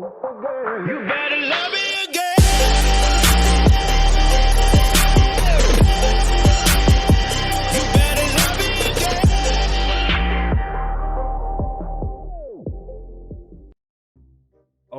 โอเ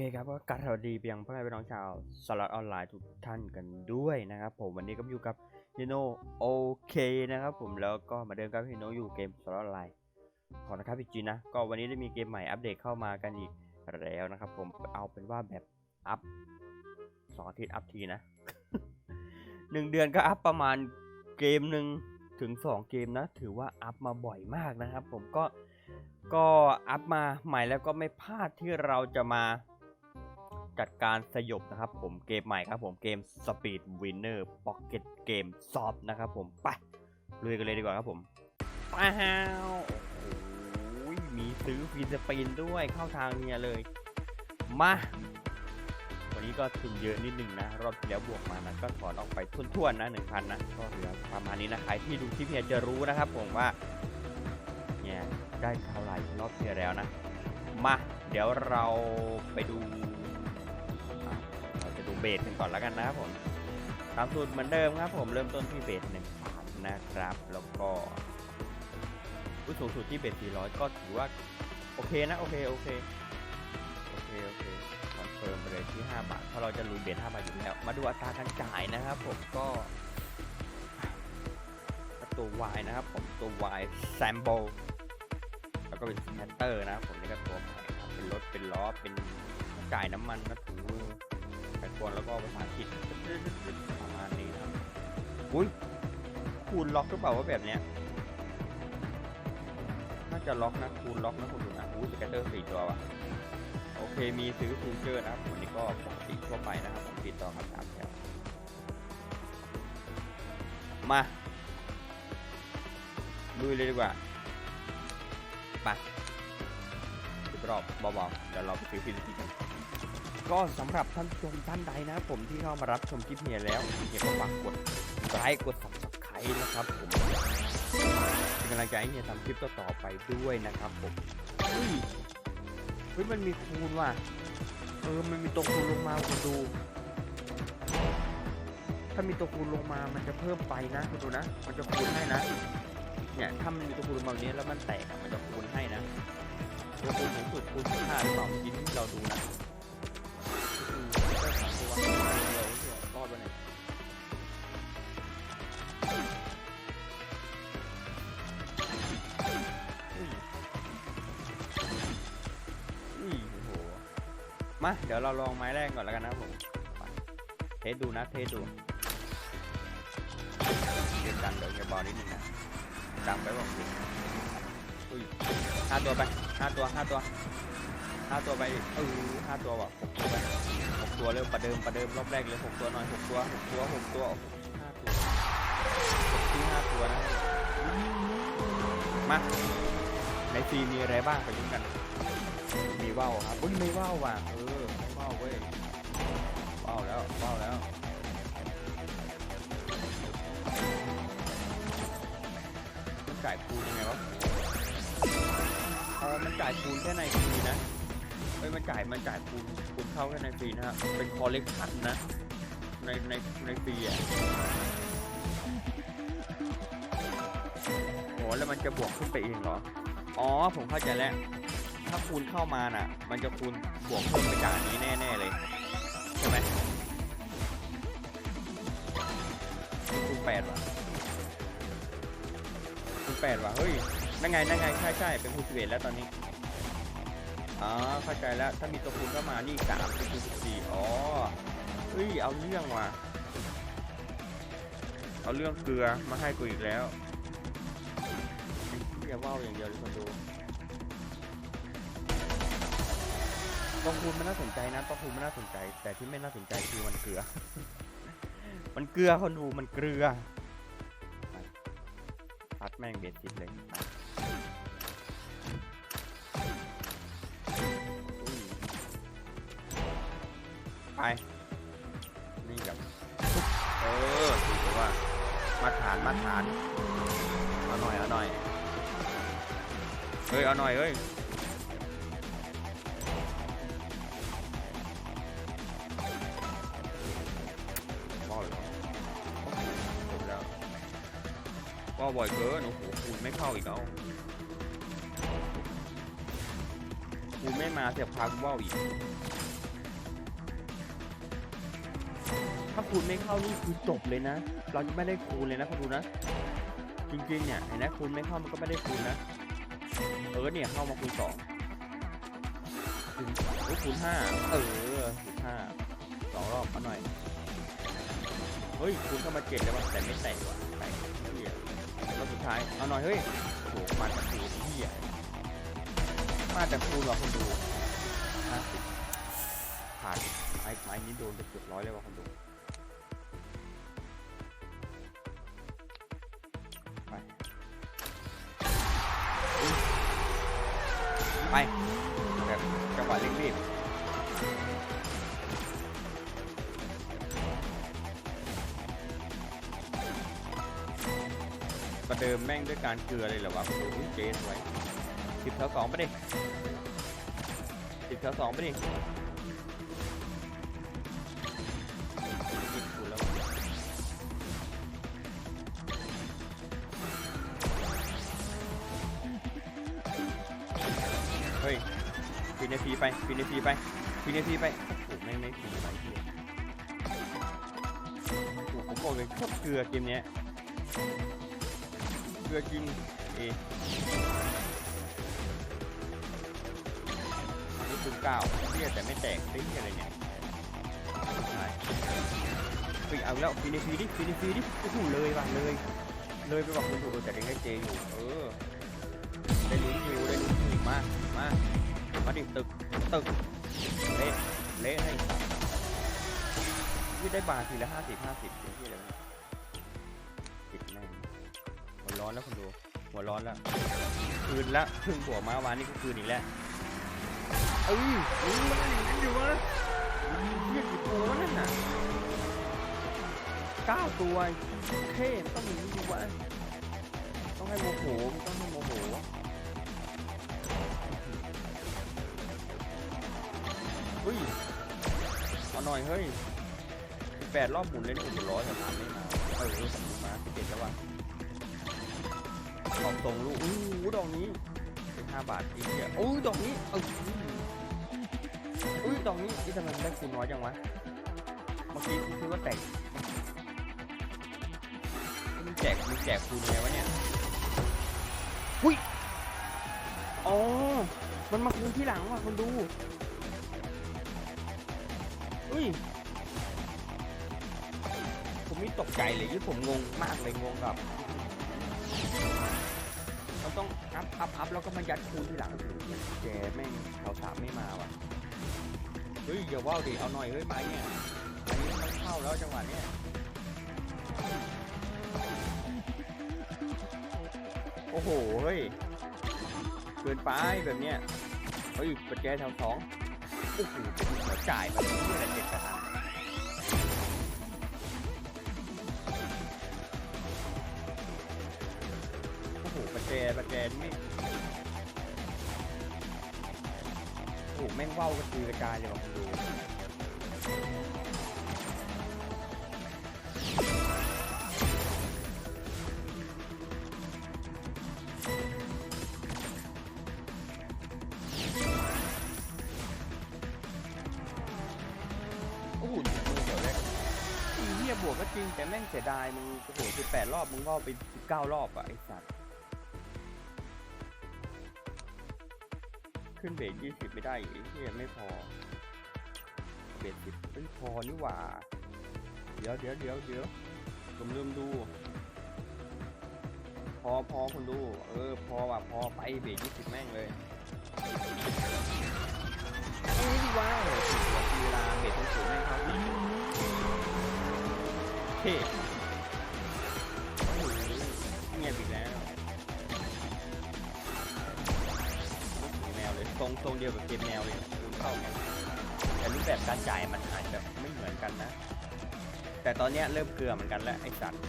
คครับก็กราบสวัสดีเพียงพ่อแม่พี่น้องชาวสล็อตออนไลน์ทุกท่านกันด้วยนะครับผมวันนี้ก็อยู่กับฮิโนโอเคนะครับผมแล้วก็มาเดินกับฮิโนอยู่เกมสล็อตออนไลน์ขอนะครับพี่จีนะ ก็วันนี้ได้มีเกมใหม่อัปเดตเข้ามากันอีก แล้วนะครับ ผมเอาเป็นว่าแบบอัพสองอาทิตย์อัพทีนะหนึ่งเดือนก็อัพประมาณเกมหนึ่งถึงสองเกมนะ ถือว่าอัพมาบ่อยมากนะครับ ผมก็ก็อัพมาใหม่แล้วก็ไม่พลาดที่เราจะมาจัดการสยบนะครับ ผมเกมใหม่ครับ ผมเกม Speed Winner Pocket Game Soft นะครับ ผมไปลุยกันเลยดีกว่าครับผมไป้าว มีซื้อฟรีสปินด้วยเข้าทางเนียเลย มา วันนี้ก็ทุนเยอะนิดนึงนะ รอบที่แล้วบวกมานะก็ถอนออกไปทุ่นๆนะหนึ่งพันนะก็เหลือประมาณนี้นะใครที่ดูคลิปเนี่ยจะรู้นะครับผมว่าเนี่ยได้เท่าไหร่รอบที่แล้วนะ มา เดี๋ยวเราไปดูเราจะดูเบสกันก่อนแล้วกันนะครับผมตามสูตรเหมือนเดิมครับผมเริ่มต้นที่เบสหนึ่งพันนะครับ แล้วก็ ผู้สูงสุดที่เบสสี่ร้อยก็ถือว่า โอเคนะ โอเค โอเค โอเค โอเคคอนเฟิร์มไปเลยที่ 5 บาท เพราะเราจะลุยเบส5บาทอยู่แล้ว มาดูอัตราการจ่ายนะครับ ผมก็ตัว Y นะครับ ผมตัว Y sample แล้วก็เป็นแคตเตอร์นะครับผมนี่ก็ตัวใหม่ครับเป็นรถเป็นล้อเป็นจ่ายน้ำมันนะถุงมือไขควงแล้วก็ภาษาอังกฤษประมาณนี้ครับอุ้ยคูณล็อกหรือเปล่าว่าแบบเนี้ย จะล็อกนะคูณล็อกนะคุณดูนะอุ้สแคตเตอร์สี่ตัววะโอเคมีซื้อฟิวเจอร์นะครับวันนี้ก็ปกติทั่วไปนะครับผมติดต่อครับสามแถวมาลุยเลยดีกว่าไปสิบรอบเบาๆเดี๋ยวเราไปซื้อฟิลิปปินส์กันก็สำหรับท่านผู้ชมท่านใดนะผมที่เข้ามารับชมคลิปเฮียแล้วเฮียก็ฝากกดไลค์กด subscribe นะครับผม กำลังใจให้เฮียทำคลิปต่อๆไปด้วยนะครับผมเฮ้ยเฮ้ยมันมีคูณว่ะเออมันมีตัวคูณลงมาคุณดู ถ้ามีตัวคูณลงมามันจะเพิ่มไปนะคุณดูนะ มันจะคูณให้นะเนี่ยถ้ามันมีตัวคูณมาแบบนี้แล้วมันแตกมันจะคูณให้นะตัวคูณสูงสุดคูณห้าหรือเปล่าที่เราดูนะ มา เดี๋ยวเราลองไม้แรกก่อนแล้วกันนะครับผมเทสดูนะเทสดูเดี๋ยวดันเดี๋ยวจะบอลนิดนึงนะดังไปบอกสิอุ้ยห้าตัวไปห้าตัวห้าตัวห้าตัวไปเออห้าตัวว่ะหกตัวไปหกตัวเร็วประเดิมประเดิมรอบแรกเลยหกตัวหน่อยหกตัวหกตัวหกตัวห้าตัวที่ห้าตัวนะมาในฟีมีอะไรบ้างไปดูกัน มีว่าวครับอุ้ยไม่ว่าวว่ะเออไม่ว่าวเว้ยว่าวแล้วว่าวแล้วมันจ่ายคูณยังไงวะอ๋อมันจ่ายคูณแค่ในฟรีนะเฮ้ยมันจ่ายมันจ่ายคูณคูณเข้าแค่ในฟรีนะฮะเป็นคอเล็กชันนะในในในฟรีอะโอ้แล้วมันจะบวกขึ้นไปเองเหรออ๋อผมเข้าใจแล้ว ถ้าคูณเข้ามาน่ะ มันจะคูณบวกเพิ่มไปจากนี้แน่ๆเลยใช่ไหมคูณแปดว่ะคูณแปดว่ะเฮ้ยนั่นไงนั่นไงใช่ใช่เป็นคูณสิบเอ็ดแล้วตอนนี้อ๋อเข้าใจแล้วถ้ามีตัวคูณเข้ามานี่สามเป็นคูณสิบสี่อ๋อเฮ้ยเอาเรื่องว่ะเอาเรื่องเกลือมาให้กูอีกแล้วอย่าว่าวอย่างเดียวเลยคนดู ตองคูณมันน่าสนใจนะตองคูณมันน่าสนใจ แต่ที่ไม่น่าสนใจคือมันเกลือ มันเกลือคนดูมันเกลือพัดแม่งเบ็ดติดเลยอุ้ยไปนี่กับเออถือว่ามาฐานมาฐานเอาหน่อยเอาหน่อยเฮ้ยเอาหน่อยเฮ้ย ก็บ่อยเกินโอ้โหคูณไม่เข้าอีกเอาคูณไม่มาเสียบพากูว่าวอีก ถ้าคูณไม่เข้านี่คือจบเลยนะ เราจะไม่ได้คูณเลยนะคุณดูนะ จริงๆเนี่ยเห็นไหมคูณไม่เข้ามันก็ไม่ได้คูณนะ เออเนี่ยเข้ามาคูณสองคูณโอ้คูณห้าเออคูณห้าสองรอบมาหน่อย เฮ้ยคูณเข้ามาเจ็ดแล้วแต่ไม่แตกว่ะ ท้ายเอาหน่อยเฮ้ยโหมาจากคูณเหี้ยมาจากคูณเหรอคนดูห้าสิบผ่านไม้ไม้นี้โดนไปเกือบร้อยเลยว่ะคนดูไปไปแบบจังหวะเร่งรีบ เดิมแม่งด้วยการเกลือเลยเหรอวะโอ้โหเจสไว้สิบแถวสองไปดิสิบแถวสองไปดิเฮ้ยปีนาทีไปปีนาทีไปปีนาทีไปโอ้โหไม่งไม่ปีไปเหี้ยผมบอกเลยโคตรเกลือเกมเนี้ย เกลือจริงเอนี่คือเก้าเฮียแต่ไม่แตกได้เฮียอะไรเนี่ยใช่เอาแล้วปีนาทีดิปีนาทีดิโอ้โหเลยว่ะเลย เลยไปบอกคุณถูกแต่ยังได้เจอยู่ เออ ได้ลุ้นอยู่ได้ลุ้นอยู่มา มา มาดิตึก ตึก เละเละให้ที่ได้บาททีละห้าสิบห้าสิบที่อะไรวะติดแม่ง หัวร้อนแล้วคนดู หัวร้อนแล้ว คืนละครึ่งหัวมาวานนี่ก็คืนอีกแล้วเอ้ยมึงมันอย่นั้นอยู่วะเรียกกี่ตัวนั่นน่ะเก้าตัวเท่ต้องมีนี่ดีวะต้องให้โมโหต้องให้โมโหเฮ้ยเอาหน่อยเฮ้ยแปดรอบหมุนเลยนี่ผมร้อยแต่ผ่าไม่มาเออสมุนมาสิบเอ็ดแล้วว่ะ ขอบตรงลูกอู้หูดอกนี้เป็นห้าบาทอีกเนี่ยโอ้ดอกนี้เอออุ้ยดอกนี้นี่ทำไมมันได้คูณน้อยจังวะเมื่อกี้คือว่าแตกมันแจกมันแจกคูณไงวะเนี่ยอุ้ยอ๋อมันมาคูณที่หลังว่ะคนดูอุ้ยผมนี่ตกใจเลยที่ผมงงมากเลยงงกับ ต้องอัพอัพอัพแล้วก็มายัดคูณที่หลังแกแม่งแถวสามไม่มาว่ะเฮ้ยอย่าว่าวดิเอาหน่อยเฮ้ยไม้เนี่ยอันนี้มันเข้าแล้วจังหวะเนี้ยโอ้โหเฮ้ยเกินไปแบบเนี้ยเฮ้ยปัจจัยแถวสองโอ้โหจ่ายมันที่อะไรเจ็ดกระทโม่งว่าวกระจุยกระจายเลยว่ะคุณดูโอ้โหมือเดี๋ยวเลยไอ้เหี้ยบวกก็จริงแต่แม่งเสียดายมึงโอ้โหสิบแปดรอบมึงว่าไปสิบเก้ารอบอะไอ้สัตว์ ขึ้นเบรกยี่สิบไม่ได้อีกไอ้เหี้ยไม่พอเบรกสิบไม่พอนี่หว่า เดี๋ยวเดี๋ยวเดี๋ยวเดี๋ยวผมลืมดู พอพอคนดู เออ พอว่ะพอไปเบรกยี่สิบแม่งเลยเอ้ยว้าวสิบหัวทีเวลาเบรกสูงแม่งครับเท่ ทรงทรงเดียวกับเกมแนวเลยคุณเข้าแต่รูปแบบการจ่ายมันอาจจะไม่เหมือนกันนะ แต่ตอนนี้เริ่มเกลือเหมือนกันแล้วไอ้สัตว์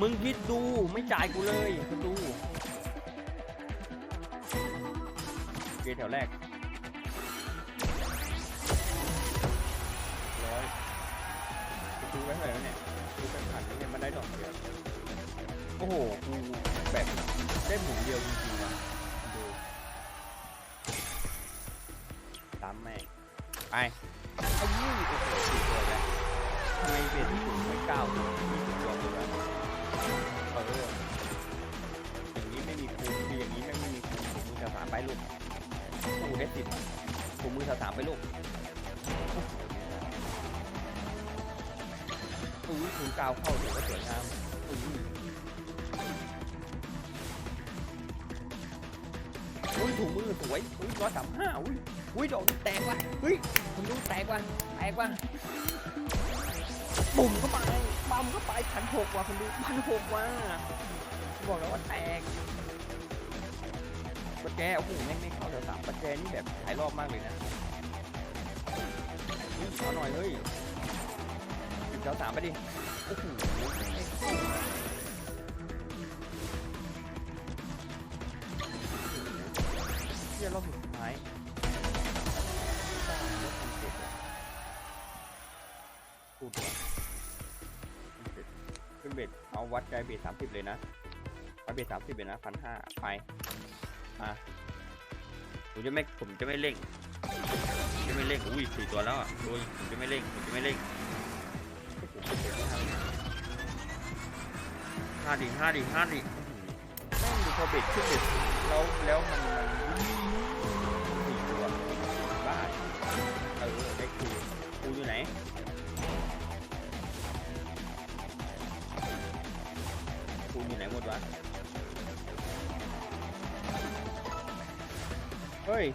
มึงคิดดูไม่จ่ายกูเลยคุณดูเกมแถวแรก อ้โหกูแบบได้หมุนเดียวจริงๆนะดูตามแม่งไปเอายี่โอ้โหสี่ตัวแล้วทำไมเบ็ดไม่ก้าตัวยี่สิบตัวเลยวะเอออย่างนี้ไม่มีคูณคืออย่างนี้ไม่มีคูณถุงมือสามไปลูกกูได้สิบถุงมือสามไปลูกอุ้ยถุงกาวเข้าถือว่าสวยงามอุ้ย อุ้ยถุงมือสวยอุ้ยร้อยสามห้าอุ้ยอุ้ยโดนแตกว่ะเฮ้ยคุณดูแตกว่ะแตกว่ะปุ่มเข้าไปปั๊มเข้าไปพันหกว่ะคุณดูพันหกว่ะบอกแล้วว่าแตกประแจโอ้โหแม่งไม่เข้าแถวสามประแจนี่แบบหลายรอบมากเลยนะเฮ้ยเอาหน่อยเฮ้ยสิบเก้าสามไปดิโอ้โห วัดใจเบ็ดสามสิบเลยนะเอาเบ็ดสามสิบเลยนะพันห้าไปอะผมจะไม่ผมจะไม่เร่งจะไม่เร่งอุ้ยสี่ตัวแล้วอะโอ้ยผมจะไม่เร่งผมจะไม่เร่งห้าดิห้าดิห้าดิแม่งดูพอเบ็ดขึ้นเบ็ดแล้วแล้วมันมันสี่ตัวบ้าเออได้คูคูอยู่ไหน คูอยู่ไหนหมดวะ เฮ้ย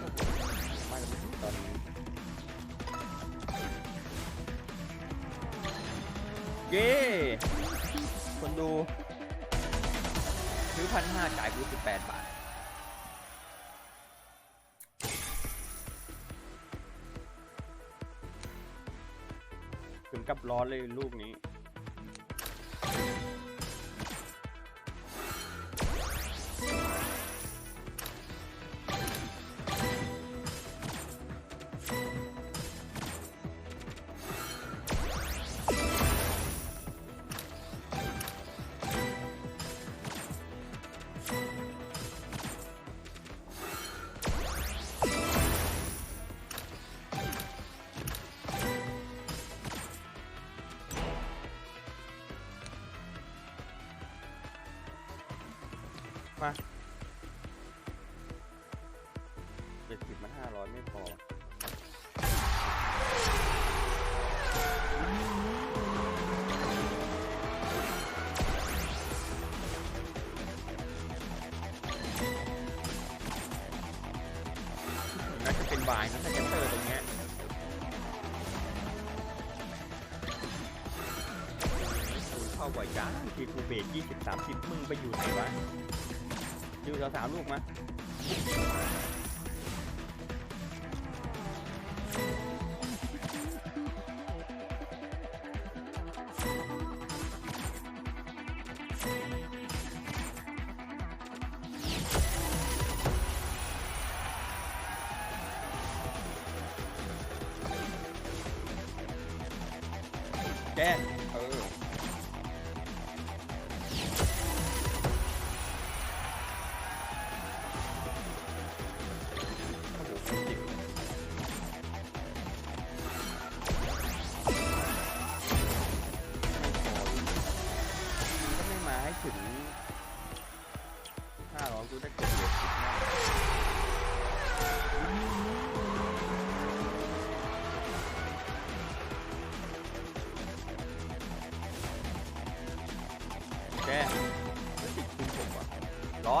มาตอนนี้เย้ คนดูซื้อพันห้าจ่ายกูสิบแปดบาท กับร้อนเลยลูกนี้ น่าจะเป็นวายนะถ้าจะเตอร์ตรงเนี้ยคูณเข้าบ่อยจ้าทีกูเบรกยี่สิบสามสิบมึงไปอยู่ไหนวะอยู่แถวสาวลูกมา แ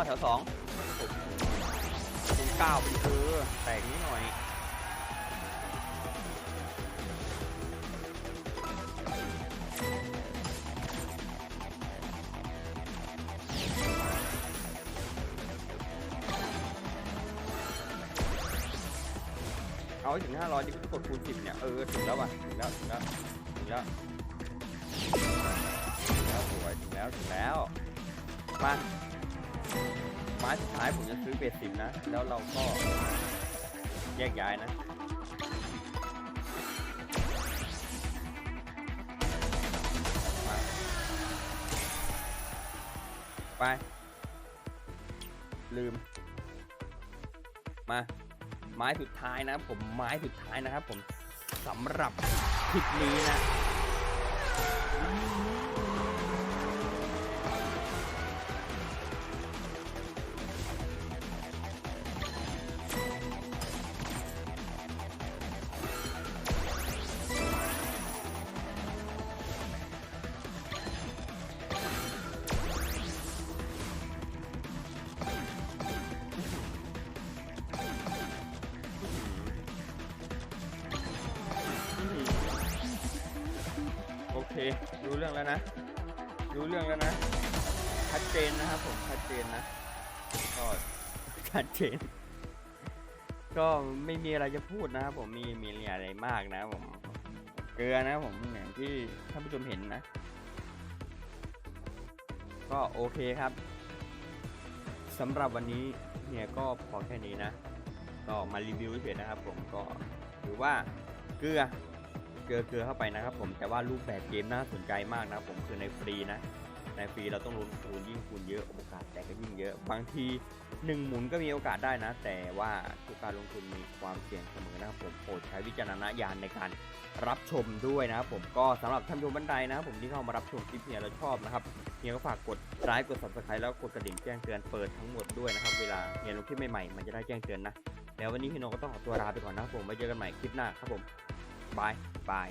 แถวสองคุณก้าวไปดิเออแตกนิดหน่อยเอาให้ถึง 500ดิพี่กดคูณ10 เนี่ย เออ ถึงแล้วว่ะ ถึงแล้ว ถึงแล้ว ถึงแล้ว ถึงแล้วสวย ถึงแล้ว ถึงแล้ว มา ไม้สุดท้ายผมจะซื้อเบสิบนะ แล้วเราก็แยกย้ายนะไป ลืม มา ไม้สุดท้ายนะผมไม้สุดท้ายนะครับผมสำหรับคลิปนี้นะ รื่องแล้วนะ รู้เรื่องแล้วนะชัดเจนนะครับผมชัดเจนนะก็ชัดเจน ก็ไม่มีอะไรจะพูดนะครับผมมีมีอะไรมากนะผมเกลือนะผมอย่างที่ท่านผู้ชมเห็นนะ ก็โอเคครับสำหรับวันนี้เนี่ยก็พอแค่นี้นะ ก็มารีวิวเฉยนะครับผมก็ถือว่าเกลือ ลือเกลือเข้าไปนะครับผมแต่ว่ารูปแบบเกมน่าสนใจมากนะผมคือในฟรีนะ ในฟรีเราต้องลงทุนยิ่งคูณเยอะโอกาสแตกก็ยิ่งเยอะ บางทีหนึ่งหมุนก็มีโอกาสได้นะ แต่ว่าทุกการลงทุนมีความเสี่ยงเสมอนะครับผมโปรดใช้วิจารณญาณในการรับชมด้วยนะครับผมก็สำหรับท่านผู้ชมบันไดนะครับผมที่เข้ามารับชมคลิปเนี่ยแล้วชอบนะครับเฮียก็ฝากกดไลค์กด subscribe แล้วกดกระดิ่งแจ้งเตือนเปิดทั้งหมดด้วยนะครับเวลาเฮียลงคลิปใหม่ๆมันจะได้แจ้งเตือนนะแล้ววันนี้พี่โนก็ต้องขอตัวลาไปก่อนนะครับผมไว้เจอกันใหม่คลิปหน้าครับผม บายบาย